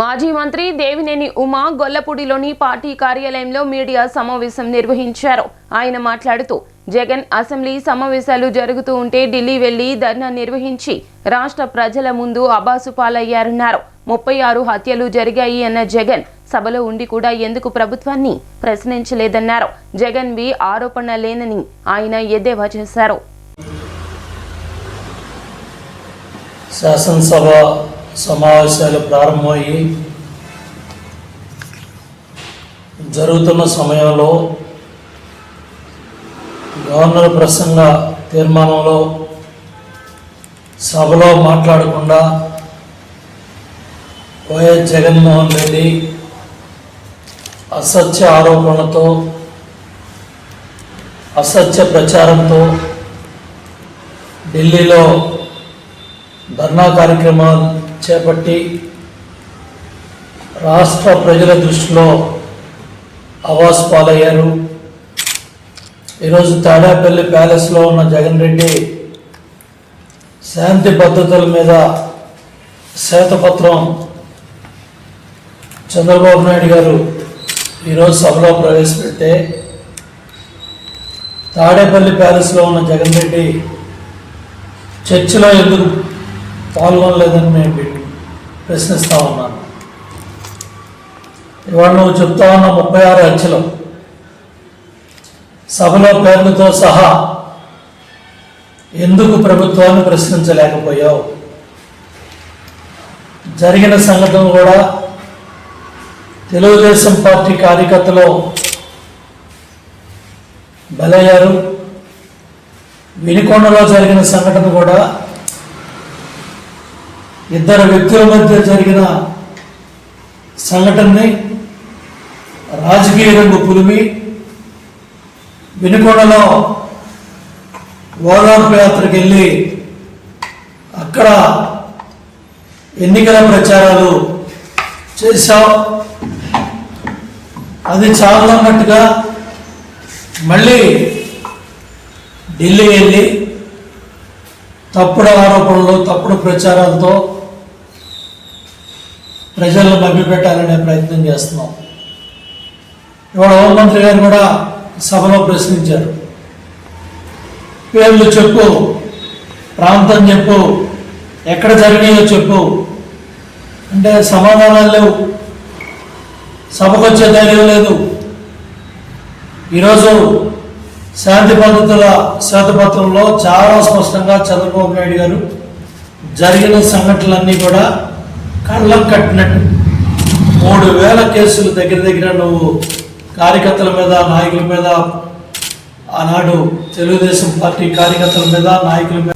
మాజీ మంత్రి దేవినేని ఉమా గొల్లపూడిలోని పార్టీ కార్యాలయంలో మీడియా సమావేశం నిర్వహించారు. ఆయన మాట్లాడుతూ జగన్ అసెంబ్లీ సమావేశాలు జరుగుతూ ఉంటే ఢిల్లీ వెళ్ళి ధర్నా నిర్వహించి రాష్ట్ర ప్రజల ముందు అబాసు పాలయ్యారన్నారు. ముప్పై ఆరు హత్యలు జరిగాయి అన్న జగన్ సభలో ఉండి కూడా ఎందుకు ప్రభుత్వాన్ని ప్రశ్నించలేదన్నారు. జగన్ వి ఆరోపణ లేనని ఆయన ఎద్దేవా చేశారు. శాసనసభ సమావేశాలు ప్రారంభమయ్యి జరుగుతున్న సమయంలో గవర్నర్ ప్రసంగ తీర్మానంలో సభలో మాట్లాడకుండా వైఎస్ జగన్మోహన్ రెడ్డి అసత్య ఆరోపణలతో అసత్య ప్రచారంతో ఢిల్లీలో ధర్నా కార్యక్రమాలు చేపట్టి రాష్ట్ర ప్రజల దృష్టిలో అవాస్ పాలయ్యారు. ఈరోజు తాడేపల్లి ప్యాలెస్లో ఉన్న జగన్ రెడ్డి శాంతి భద్రతల మీద శ్వేతపత్రం చంద్రబాబు నాయుడు గారు ఈరోజు సభలో ప్రవేశపెడితే తాడేపల్లి ప్యాలెస్లో ఉన్న జగన్ రెడ్డి చర్చిలో ఎందుకు పాల్గొనలేదని మేము ప్రశ్నిస్తా ఉన్నాను. ఇవాళ నువ్వు చెప్తా ఉన్న ముప్పై ఆరు హత్యలు సభలో పేర్లతో సహా ఎందుకు ప్రభుత్వాన్ని ప్రశ్నించలేకపోయావు? జరిగిన సంఘటన కూడా తెలుగుదేశం పార్టీ కార్యకర్తలు బలయ్యారు. వినికొండలో జరిగిన సంఘటన కూడా ఇద్దరు వ్యక్తుల మధ్య జరిగిన సంఘటనని రాజకీయ రంగు పులిమి వినుకొండలో ఓదార్పు యాత్రకు వెళ్ళి అక్కడ ఎన్నికల ప్రచారాలు చేశాం. అది చాలన్నట్టుగా మళ్ళీ ఢిల్లీ వెళ్ళి తప్పుడు ఆరోపణలు తప్పుడు ప్రచారాలతో ప్రజలను మభ్యపెట్టాలనే ప్రయత్నం చేస్తున్నాం. ఇవాళ హోంమంత్రి గారు కూడా సభలో ప్రశ్నించారు. పేర్లు చెప్పు ప్రాంతం చెప్పు ఎక్కడ జరిగినాయో చెప్పు. అంటే సమాధానాలు లేవు. సభకు వచ్చే ధైర్యం లేదు. ఈరోజు శాంతి పద్ధతుల శ్వేతపత్రంలో చాలా స్పష్టంగా చంద్రబాబు నాయుడు గారు జరిగిన సంఘటనలన్నీ కూడా కళ్ళకు కట్టినట్టు. మూడు వేల కేసులు దగ్గర దగ్గర నువ్వు కార్యకర్తల మీద నాయకుల మీద ఆనాడు తెలుగుదేశం పార్టీ కార్యకర్తల మీద నాయకుల మీద